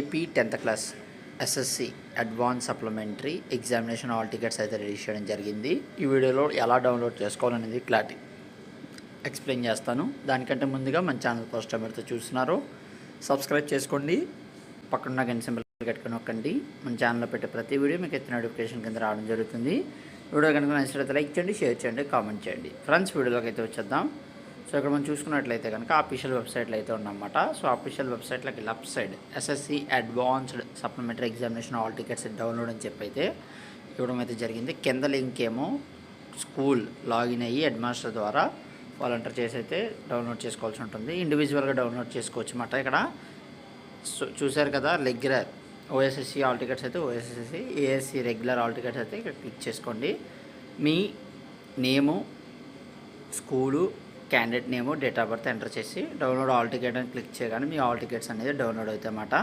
AP tenth class SSC advance supplementary examination hall tickets అయితే release చేయడం జరిగింది. ఈ వీడియోలో ఎలా డౌన్లోడ్ చేసుకోవాలనేది క్లారిటీ ఎక్స్ప్లెయిన్ చేస్తాను. దానికంటే ముందుగా మన ఛానల్ ఫస్ట్ టైం అయితే చూస్తున్నారో సబ్స్క్రైబ్ చేసుకోండి. పక్కన గంట సింబల్ కట్టుకుని నొక్కండి. మన ఛానల్లో పెట్టే ప్రతి వీడియో మీకు ఎత్తిన నోటిఫికేషన్ కింద రావడం జరుగుతుంది. వీడియో కనుక నచ్చినట్లయితే లైక్ చేయండి షేర్ చేయండి కామెంట్ చేయండి. ఫ్రెండ్స్ వీడియోలోకి అయితే వచ్చేద్దాం. సో ఇక్కడ మనం చూసుకున్నట్లయితే కనుక అఫీషియల్ వెబ్సైట్లో అయితే ఉన్నమాట సో అఫీషియల్ వెబ్సైట్లోకి left side SSC advanced supplementary examination hall tickets download అని చెప్పి అయితే ఇవ్వడం అయితే జరిగింది. కింద లింక్ ఏమో స్కూల్ లాగిన్ అయ్యి హెడ్మాస్టర్ ద్వారా వాలంటీర్ చేసి అయితే డౌన్లోడ్ చేసుకోవాల్సి ఉంటుంది. ఇండివిజువల్గా డౌన్లోడ్ చేసుకోవచ్చు అన్నమాట ఇక్కడ. సో చూశారు కదా రెగ్యులర్ ఓఎస్ఎస్సి ఆల్ టికెట్స్ అయితే OSSC ASC regular hall tickets అయితే ఇక్కడ క్లిక్ చేసుకోండి. మీ name school candidate name date of birth enter చేసి డౌన్లోడ్ ఆల్ టికెట్ అని క్లిక్ చేయగానే మీ ఆల్ టికెట్స్ అనేది డౌన్లోడ్ అవుతాయి అన్నమాట